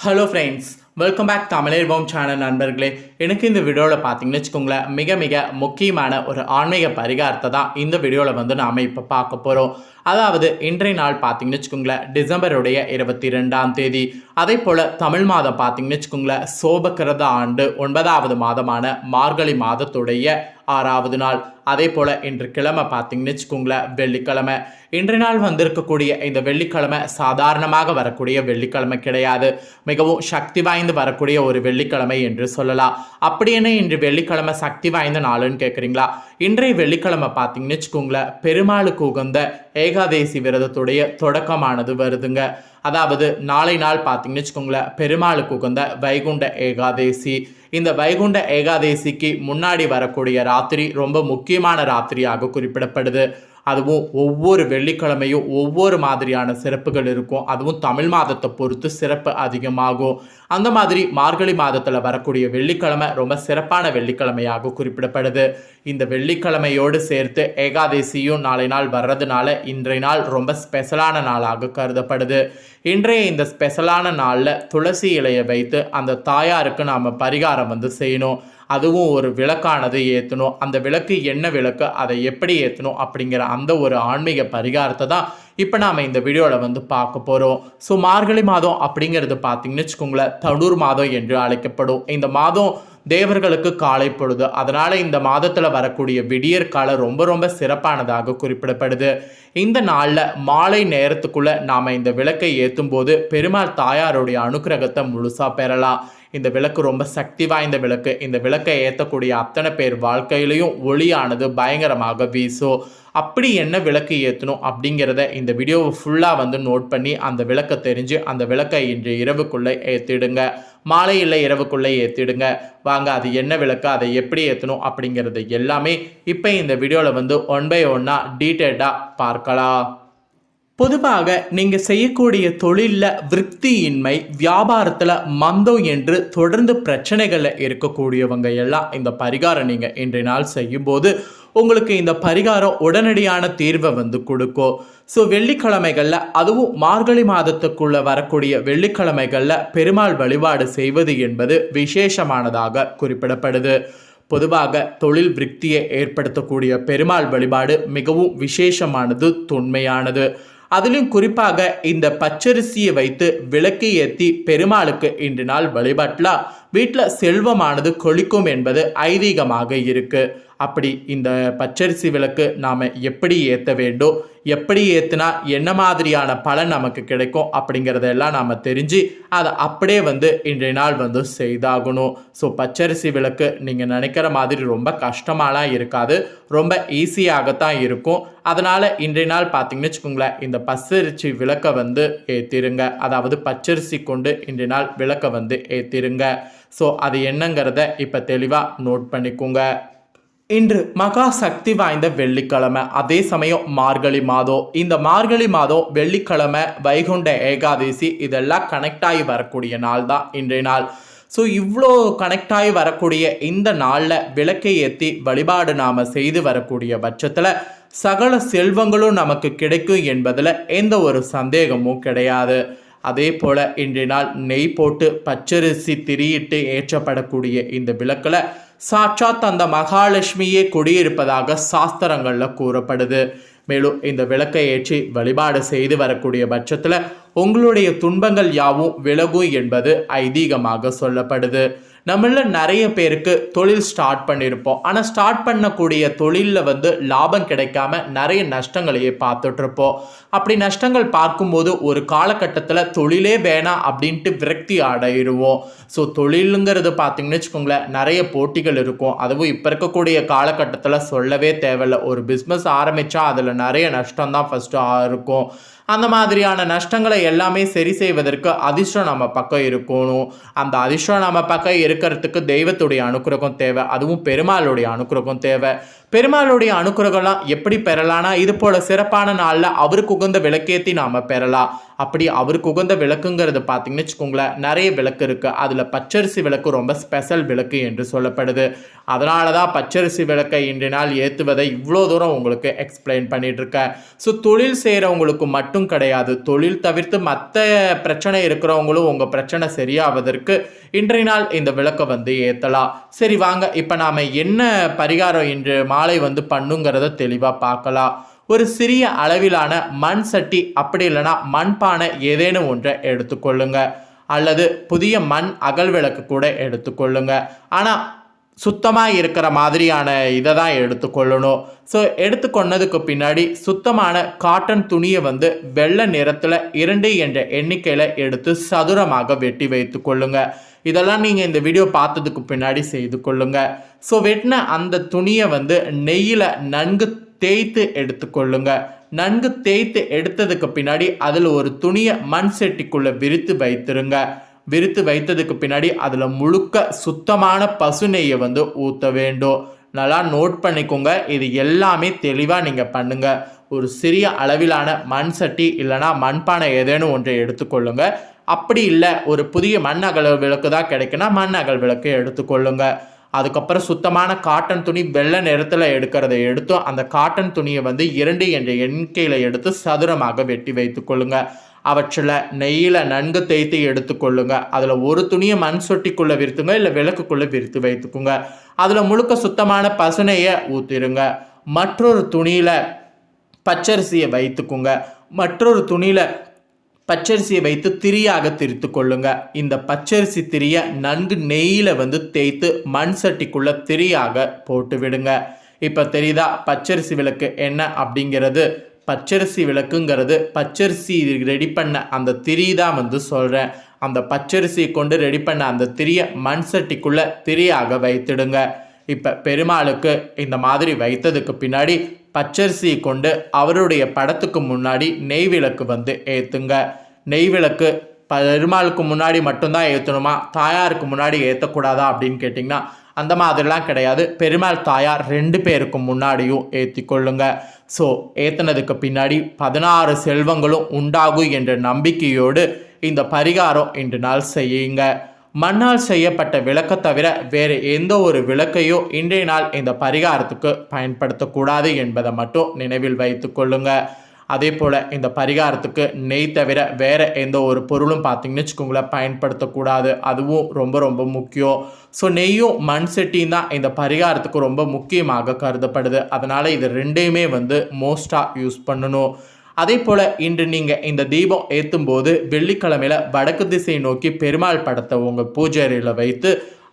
Hello friends welcome back தமிழர்வோம் channel நண்பர்களே. எனக்கு இந்த வீடியோவில் பார்த்தீங்கன்னு வச்சுக்கோங்களேன் மிக மிக முக்கியமான ஒரு ஆன்மீக பரிகாரத்தை தான் இந்த வீடியோவில் வந்து நாம் இப்போ பார்க்க போகிறோம் அதாவது இன்றைய நாள் பார்த்தீங்கன்னு வச்சுக்கோங்களேன் டிசம்பருடைய இருபத்தி ரெண்டாம் தேதி. அதே போல் தமிழ் மாதம் பார்த்தீங்கன்னு வச்சுக்கோங்களேன் சோபக்கிரத ஆண்டு ஒன்பதாவது மாதமான மார்கழி மாதத்துடைய ஆறாவது நாள். அதே போல் இன்று கிழமை பார்த்தீங்கன்னு வச்சுக்கோங்களேன் வெள்ளிக்கிழமை. இன்றைய நாள் வந்திருக்கக்கூடிய இந்த வெள்ளிக்கிழமை சாதாரணமாக வரக்கூடிய வெள்ளிக்கிழமை கிடையாது. மிகவும் சக்தி வாய்ந்த வரக்கூடிய ஒரு வெள்ளிக்கிழமை என்று சொல்லலாம். அப்படி என்ன இன்று வெள்ளிக்கிழமை சக்தி வாய்ந்த நாளுன்னு கேட்குறீங்களா இன்றைய வெள்ளிக்கிழமை பார்த்தீங்கன்னு வச்சுக்கோங்களேன் பெருமாளுக்கு உகந்த ஏகாதேசி விரதத்துடைய தொடக்கமானது வருதுங்க. அதாவது நாளை நாள் பார்த்தீங்கன்னு வச்சுக்கோங்களேன் பெருமாளுக்கு உகந்த வைகுண்ட ஏகாதேசி. இந்த வைகுண்ட ஏகாதேசிக்கு முன்னாடி வரக்கூடிய ராத்திரி ரொம்ப முக்கியமான ராத்திரியாக குறிப்பிடப்படுது. அதுவும் ஒவ்வொரு வெள்ளிக்கிழமையும் ஒவ்வொரு மாதிரியான சிறப்புகள் இருக்கும். அதுவும் தமிழ் மாதத்தை பொறுத்து சிறப்பு அதிகமாகும். அந்த மாதிரி மார்கழி மாதத்தில் வரக்கூடிய வெள்ளிக்கிழமை ரொம்ப சிறப்பான வெள்ளிக்கிழமையாக குறிப்பிடப்படுது. இந்த வெள்ளிக்கிழமையோடு சேர்த்து ஏகாதேசியும் நாளை நாள் வர்றதுனால இன்றைய நாள் ரொம்ப ஸ்பெஷலான நாளாக கருதப்படுது. இன்றைய இந்த ஸ்பெஷலான நாளில் துளசி இலையை வைத்து அந்த தாயாருக்கு நாம் பரிகாரம் வந்து செய்யணும். அதுவும் ஒரு விளக்கானது ஏற்றணும் அந்த விளக்கு என்ன விளக்கு அதை எப்படி ஏற்றணும் அப்படிங்கிற அந்த ஒரு ஆன்மீக பரிகாரத்தை தான் இப்போ நாம் இந்த வீடியோவில் வந்து பார்க்க போகிறோம் ஸோ மார்கழி மாதம் அப்படிங்கிறது பார்த்தீங்கன்னு வச்சுக்கோங்களேன் தனூர் மாதம் என்று அழைக்கப்படும். இந்த மாதம் தேவர்களுக்கு காலை பொழுது. அதனால் இந்த மாதத்தில் வரக்கூடிய விடியற் காலம் ரொம்ப ரொம்ப சிறப்பானதாக குறிப்பிடப்படுது. இந்த நாளில் மாலை நேரத்துக்குள்ளே நாம் இந்த விளக்கை ஏற்றும் போது பெருமாள் தாயாருடைய அனுக்கிரகத்தை முழுசாக பெறலாம். இந்த விளக்கு ரொம்ப சக்தி வாய்ந்த விளக்கு. இந்த விளக்கை ஏற்றக்கூடிய அத்தனை பேர் வாழ்க்கையிலையும் ஒளியானது பயங்கரமாக வீசும் அப்படி என்ன விளக்கு ஏற்றணும் அப்படிங்கிறத இந்த வீடியோவை ஃபுல்லாக வந்து நோட் பண்ணி அந்த விளக்கை தெரிஞ்சு அந்த விளக்கை இன்று இரவுக்குள்ளே ஏற்றிடுங்க மாலை இல்லை இரவுக்குள்ளே ஏற்றிடுங்க வாங்க அது என்ன விளக்கு அதை எப்படி ஏற்றணும் அப்படிங்கிறது எல்லாமே இப்போ இந்த வீடியோவில் வந்து ஒன் பை ஒன்னாக டீட்டெயில்டாக பார்க்கலாம். பொதுவாக நீங்கள் செய்யக்கூடிய தொழிலில் விருத்தியின்மை வியாபாரத்தில் மந்தம் என்று தொடர்ந்து பிரச்சனைகளில் இருக்கக்கூடியவங்க எல்லாம் இந்த பரிகாரம் நீங்கள் இன்றைய நாள் செய்யும்போது உங்களுக்கு இந்த பரிகாரம் உடனடியான தீர்வை வந்து கொடுக்கும். ஸோ வெள்ளிக்கிழமைகளில் அதுவும் மார்கழி மாதத்துக்குள்ளே வரக்கூடிய வெள்ளிக்கிழமைகளில் பெருமாள் வழிபாடு செய்வது என்பது விசேஷமானதாக குறிப்பிடப்படுது. பொதுவாக தொழில் விருத்தியை ஏற்படுத்தக்கூடிய பெருமாள் வழிபாடு மிகவும் விசேஷமானது தொன்மையானது. அதிலும் குறிப்பாக இந்த பச்சரிசியை வைத்து விளக்கு ஏற்றி பெருமாளுக்கு இன்று நாள் வழிபாட்டில். வீட்டில் செல்வமானது கொளிக்கும் என்பது ஐதீகமாக இருக்குது அப்படி இந்த பச்சரிசி விளக்கு நாம் எப்படி ஏற்ற வேண்டும்? எப்படி ஏற்றுனா என்ன மாதிரியான பலன் நமக்கு கிடைக்கும் அப்படிங்கிறதெல்லாம் நாம் தெரிஞ்சு அதை அப்படியே வந்து இன்றைய நாள் வந்து செய்தாகணும். ஸோ பச்சரிசி விளக்கு நீங்கள் நினைக்கிற மாதிரி ரொம்ப கஷ்டமாலாம் இருக்காது. ரொம்ப ஈஸியாகத்தான் இருக்கும். அதனால் இன்றைய நாள் பார்த்தீங்கன்னு வச்சுக்கோங்களேன் இந்த பச்சரிசி விளக்கை வந்து ஏற்றிருங்க அதாவது பச்சரிசி கொண்டு இன்றைய நாள் விளக்கை வந்து ஏற்றிருங்க ஸோ அது என்னங்கிறத இப்போ தெளிவாக நோட் பண்ணிக்கோங்க. இன்று மகா சக்தி வாய்ந்த வெள்ளிக்கிழமை. அதே சமயம் மார்கழி மாதம். இந்த மார்கழி மாதம் வெள்ளிக்கிழமை வைகுண்ட ஏகாதசி. இதெல்லாம் கனெக்ட் ஆகி வரக்கூடிய நாள் தான் இன்றைய நாள். ஸோ இவ்வளோ கனெக்ட் ஆகி வரக்கூடிய இந்த நாளில் விளக்கை ஏற்றி வழிபாடு நாம் செய்து வரக்கூடிய பட்சத்தில் சகல செல்வங்களும் நமக்கு கிடைக்கும் என்பதில் எந்த ஒரு சந்தேகமும் கிடையாது. அதே போல் இன்றைய நாள் நெய் போட்டு பச்சரிசி திரியிட்டு ஏற்றப்படக்கூடிய இந்த விளக்கில் சாட்சாத் அந்த மகாலட்சுமியே குடியிருப்பதாக சாஸ்திரங்களில் கூறப்படுது. மேலும் இந்த விளக்கை ஏற்றி வழிபாடு செய்து வரக்கூடிய பட்சத்தில் உங்களுடைய துன்பங்கள் யாவும் விலகும் என்பது ஐதீகமாக சொல்லப்படுது. நம்மள நிறைய பேருக்கு தொழில் ஸ்டார்ட் பண்ணியிருப்போம் ஆனால் ஸ்டார்ட் பண்ணக்கூடிய தொழிலில் வந்து லாபம் கிடைக்காம நிறைய நஷ்டங்களையே பார்த்துட்ருப்போம். அப்படி நஷ்டங்கள் பார்க்கும்போது ஒரு காலகட்டத்தில் தொழிலே வேணாம் அப்படின்ட்டு விரக்தி அடையிடுவோம். ஸோ தொழிலுங்கிறது பார்த்தீங்கன்னு வச்சுக்கோங்களேன் நிறைய போட்டிகள் இருக்கும். அதுவும் இப்போ இருக்கக்கூடிய காலகட்டத்தில் சொல்லவே தேவையில்ல. ஒரு பிஸ்னஸ் ஆரம்பித்தா அதில் நிறைய நஷ்டம் தான் ஃபஸ்ட்டு இருக்கும். அந்த மாதிரியான நஷ்டங்களை எல்லாமே சரி செய்வதற்கு அதிர்ஷ்டம் நம்ம பக்கம் இருக்கணும். அந்த அதிர்ஷ்டம் நம்ம பக்கம் இருக்கிறதுக்கு தெய்வத்துடைய அனுக்கிரகம் தேவை. அதுவும் பெருமாளுடைய அனுக்கிரகம் தேவை. பெருமாளுடைய அனுக்கிரகம்லாம் எப்படி பெறலாம்னா இது போல சிறப்பான நாளில் அவருக்கு உகந்த விளக்கேற்றி நாம் பெறலாம். அப்படி அவருக்கு உகந்த விளக்குங்கிறது பார்த்தீங்கன்னு வச்சுக்கோங்களேன் நிறைய விளக்கு இருக்குது அதில் பச்சரிசி விளக்கு ரொம்ப ஸ்பெஷல் விளக்கு என்று சொல்லப்படுது. அதனால தான் பச்சரிசி விளக்கை இன்றைய நாள் ஏற்றுவதை இவ்வளோ தூரம் உங்களுக்கு எக்ஸ்பிளைன் பண்ணிட்டு இருக்கேன் ஸோ தொழில் செய்கிறவங்களுக்கு மட்டும் கிடையாது. தொழில் தவிர்த்து மற்ற பிரச்சனை இருக்கிறவங்களும் உங்கள் பிரச்சனை சரியாவதற்கு இன்றைய நாள் இந்த விளக்கை வந்து ஏற்றலாம் சரி வாங்க. இப்போ நாம் என்ன பரிகாரம் இன்று மாலை வந்து பண்ணுங்கிறத தெளிவாக பார்க்கலாம். ஒரு சிறிய அளவிலான மண் சட்டி அப்படி இல்லைன்னா மண்பானை ஏதேனும் ஒன்றை எடுத்துக்கொள்ளுங்க. அல்லது புதிய மண் அகல் விளக்கு கூட எடுத்துக்கொள்ளுங்க. ஆனால் சுத்தமாக இருக்கிற மாதிரியான இதை தான் எடுத்துக்கொள்ளணும். ஸோ எடுத்துக்கொண்டதுக்கு பின்னாடி சுத்தமான காட்டன் துணியை வந்து வெள்ளை நிறத்தில் இரண்டு என்ற எண்ணிக்கையில் எடுத்து சதுரமாக வெட்டி வைத்து கொள்ளுங்க. இதெல்லாம் நீங்கள் இந்த வீடியோ பார்த்ததுக்கு பின்னாடி செய்து கொள்ளுங்க. ஸோ வெட்டின அந்த துணியை வந்து நெய்யில் நன்கு தேய்த்து எடுத்துக்கொள்ளுங்க நன்கு தேய்த்து எடுத்ததுக்கு பின்னாடி அதில் ஒரு துணியை மண் செட்டிக்குள்ளே விரித்து வைத்திருங்க. விரித்து வைத்ததுக்கு பின்னாடி அதில் முழுக்க சுத்தமான பசு நெய்யை வந்து ஊற்ற வேண்டும். நல்லா நோட் பண்ணிக்கோங்க. இது எல்லாமே தெளிவாக நீங்கள் பண்ணுங்கள் ஒரு சிறிய அளவிலான மண் சட்டி இல்லைனா மண்பானை ஏதேனும் ஒன்றை எடுத்துக்கொள்ளுங்க. அப்படி இல்லை ஒரு புதிய மண் அகல் விளக்கு தான் கிடைக்குன்னா மண் அகல் விளக்கு எடுத்துக்கொள்ளுங்க. அதுக்கப்புறம் சுத்தமான காட்டன் துணி வெள்ளை நிறத்தில் எடுக்கிறத எடுத்தும் அந்த காட்டன் துணியை வந்து இரண்டு என்ற எண்ணிக்கையில் எடுத்து சதுரமாக வெட்டி வைத்துக்கொள்ளுங்கள் அவற்றில் நெய்யில் நன்கு தேய்த்து எடுத்துக்கொள்ளுங்க. அதில் ஒரு துணியை மண் சொட்டிக்குள்ளே விரித்துங்க இல்லை விளக்குக்குள்ளே விரித்து வைத்துக்குங்க. அதில் முழுக்க சுத்தமான பசுனையை ஊற்றிடுங்க மற்றொரு துணியில் பச்சரிசியை வைத்துக்குங்க. மற்றொரு துணியில் பச்சரிசியை வைத்து திரியாக திரித்து கொள்ளுங்க இந்த பச்சரிசி திரியை நன்கு நெய்யில் வந்து தேய்த்து மண் சட்டிக்குள்ளே திரியாக போட்டு விடுங்க. இப்போ தெரியுதா? பச்சரிசி விளக்கு என்ன அப்படிங்கிறது? பச்சரிசி விளக்குங்கிறது பச்சரிசி ரெடி பண்ண அந்த திரி தான் வந்து சொல்கிறேன் அந்த பச்சரிசியை கொண்டு ரெடி பண்ண அந்த திரியை மண் சட்டிக்குள்ளே திரியாக வைத்திடுங்க. இப்போ பெருமாளுக்கு இந்த மாதிரி வைத்ததுக்கு பின்னாடி பச்சரிசியை கொண்டு அவருடைய படத்துக்கு முன்னாடி நெய் விளக்கு வந்து ஏற்றுங்க நெய் விளக்கு பெருமாளுக்கு முன்னாடி மட்டும்தான் ஏற்றணுமா தாயாருக்கு முன்னாடி ஏற்றக்கூடாதா அப்படின்னு கேட்டிங்கன்னா அந்த மாதிரிலாம் கிடையாது. பெருமாள் தாயார் ரெண்டு பேருக்கும் முன்னாடியும் ஏற்றி கொள்ளுங்க. ஸோ ஏற்றினதுக்கு பின்னாடி பதினாறு செல்வங்களும் உண்டாகும் என்ற நம்பிக்கையோடு இந்த பரிகாரம் இன்று நாள் செய்யுங்க. மண்ணால் செய்யப்பட்ட விளக்கை தவிர வேறு எந்த ஒரு விளக்கையோ இன்றைய நாள் இந்த பரிகாரத்துக்கு பயன்படுத்தக்கூடாது என்பதை மட்டும் நினைவில் வைத்து கொள்ளுங்கள் அதே போல் இந்த பரிகாரத்துக்கு நெய் தவிர வேறு எந்த ஒரு பொருளும் பார்த்திங்கன்னு வச்சுக்கோங்களேன் பயன்படுத்தக்கூடாது. அதுவும் ரொம்ப ரொம்ப முக்கியம். ஸோ நெய்யும் மண் செட்டியும் தான் இந்த பரிகாரத்துக்கு ரொம்ப முக்கியமாக கருதப்படுது. அதனால் இது ரெண்டையுமே வந்து மோஸ்ட்டாக யூஸ் பண்ணணும். அதே போல் இன்று நீங்கள் இந்த தீபம் ஏற்றும் போது வெள்ளிக்கிழமையில் வடக்கு திசை நோக்கி பெருமாள் படத்தை உங்கள் பூஜை வைத்து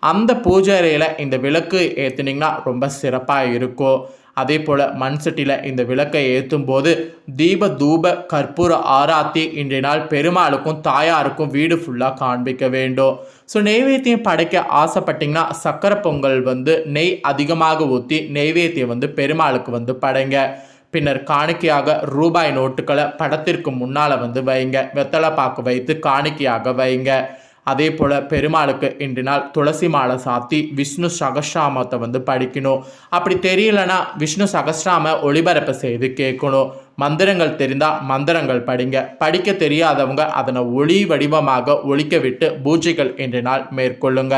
அந்த பூஜை அறையில் இந்த விளக்கு ஏற்றுனீங்கன்னா ரொம்ப சிறப்பாக இருக்கும். அதே போல் மண் சட்டியில் இந்த விளக்கை ஏற்றும் போது தீப தூப கற்பூர ஆராத்தி இன்றைய நாள் பெருமாளுக்கும் தாயாருக்கும் வீடு ஃபுல்லாக காண்பிக்க வேண்டும். ஸோ நெய்வேத்தியம் படைக்க ஆசைப்பட்டிங்கன்னா சக்கரை பொங்கல் வந்து நெய் அதிகமாக ஊற்றி நெய்வேத்தியம் வந்து பெருமாளுக்கு வந்து படைங்க. பின்னர் காணிக்கையாக ரூபாய் நோட்டுகளை படத்திற்கு முன்னால் வந்து வைங்க. வெத்தலை பாக்கு வைத்து காணிக்கையாக வைங்க. அதே போல் பெருமாளுக்கு இன்று நாள் துளசி மாலை சாத்தி விஷ்ணு சகஸ்ராமத்தை வந்து படிக்கணும். அப்படி தெரியலனா விஷ்ணு சகஸ்ராம ஒளிபரப்பு செய்து கேட்கணும். மந்திரங்கள் தெரிந்தால் மந்திரங்கள் படிங்க. படிக்க தெரியாதவங்க அதனை ஒளி வடிவமாக ஒழிக்க விட்டு பூஜைகள் இன்று நாள் மேற்கொள்ளுங்க.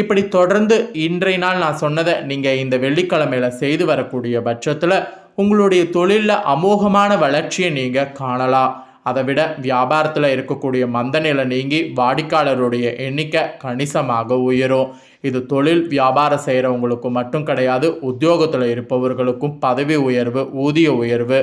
இப்படி தொடர்ந்து இன்றைய நாள் நான் சொன்னதை நீங்கள் இந்த வெள்ளிக்கிழமையில் செய்து வரக்கூடிய பட்சத்தில் உங்களுடைய தொழிலில் அமோகமான வளர்ச்சியை நீங்கள் காணலாம். அதை விட வியாபாரத்தில் இருக்கக்கூடிய மந்தநிலை நீங்கி வாடிக்கையாளருடைய எண்ணிக்கை கணிசமாக உயரும். இது தொழில் வியாபாரம் செய்கிறவங்களுக்கு மட்டும் கிடையாது உத்தியோகத்தில் இருப்பவர்களுக்கும் பதவி உயர்வு ஊதிய உயர்வு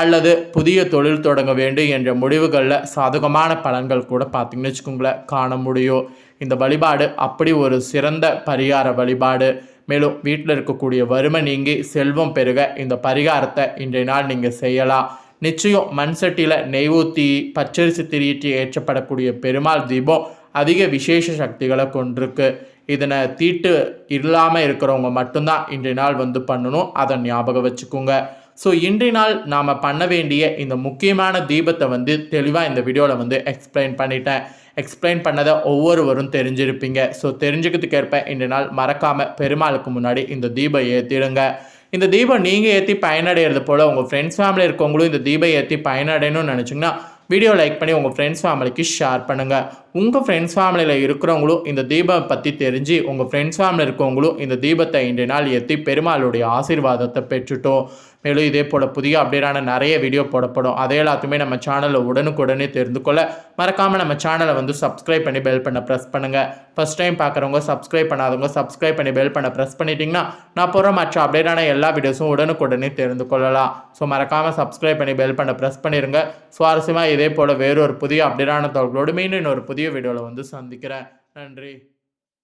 அல்லது புதிய தொழில் தொடங்க வேண்டும் என்ற முடிவுகளில் சாதகமான பலன்கள் கூட பார்த்திங்கன்னு வச்சுக்கோங்களேன் காண முடியும். இந்த வழிபாடு அப்படி ஒரு சிறந்த பரிகார வழிபாடு. மேலும் வீட்டில் இருக்கக்கூடிய வறுமை நீங்கி செல்வம் பெருக இந்த பரிகாரத்தை இன்றைய நாள் நீங்கள் செய்யலாம். நிச்சயம் மண் சட்டியில் நெய் ஊற்றி பச்சரிசி திரியிட்டு ஏற்றப்படக்கூடிய பெருமாள் தீபம் அதிக விசேஷ சக்திகளை கொண்டிருக்கு. இதனை தீட்டு இல்லாமல் இருக்கிறவங்க மட்டும்தான் இன்றைய நாள் வந்து பண்ணணும். அதை ஞாபகம் வச்சுக்கோங்க. ஸோ இன்றைய நாள் நாம் பண்ண வேண்டிய இந்த முக்கியமான தீபத்தை வந்து தெளிவாக இந்த வீடியோவில் வந்து எக்ஸ்பிளைன் பண்ணிட்டேன். எக்ஸ்பிளைன் பண்ணதை ஒவ்வொருவரும் தெரிஞ்சிருப்பீங்க. ஸோ தெரிஞ்சுக்கிறதுக்கேற்ப இன்றைய நாள் மறக்காமல் பெருமாளுக்கு முன்னாடி இந்த தீபம் ஏற்றிடுங்க இந்த தீபம் நீங்கள் ஏற்றி பயனடைகிறது போல் உங்கள் ஃப்ரெண்ட்ஸ் ஃபேமிலி இருக்கவங்களும் இந்த தீபம் ஏற்றி பயனடையணும்னு நினச்சிங்கன்னா வீடியோ லைக் பண்ணி உங்கள் ஃப்ரெண்ட்ஸ் ஃபேமிலிக்கு ஷேர் பண்ணுங்கள் உங்கள் ஃப்ரெண்ட்ஸ் ஃபேமிலியில் இருக்கிறவங்களும் இந்த தீபம் பற்றி தெரிஞ்சு உங்கள் ஃப்ரெண்ட்ஸ் ஃபேமிலி இருக்கவங்களும் இந்த தீபத்தை இன்றைய நாள் ஏற்றி பெருமாளுடைய ஆசீர்வாதத்தை பெற்றுட்டோம். மேலும் இதே போல் புதிய அப்டேட்டான நிறைய வீடியோ போடப்படும். அதே எல்லாத்தையுமே நம்ம சேனலில் உடனுக்குடனே தெரிந்து கொள்ள மறக்காமல் நம்ம சேனலை வந்து சப்ஸ்கிரைப் பண்ணி பெல் பண்ண ப்ரெஸ் பண்ணுங்கள் ஃபஸ்ட் டைம் பார்க்குறவங்க சப்ஸ்கிரைப் பண்ணாதவங்க சப்ஸ்கிரைப் பண்ணி பெல் பண்ண ப்ரெஸ் பண்ணிட்டீங்கன்னா நான் போகிற மற்ற அப்டேட்டான எல்லா வீடியோஸும் உடனுக்குடனே தெரிந்து கொள்ளலாம். ஸோ மறக்காமல் சப்ஸ்கிரைப் பண்ணி பெல் பண்ண ப்ரெஸ் பண்ணிடுங்க சுவாரஸ்யமாக இதே போல் வேறொரு புதிய அப்டேட்டான தகவலோடு மீண்டும் இன்னொரு புதிய வீடியோவில் வந்து சந்திக்கிறேன். நன்றி.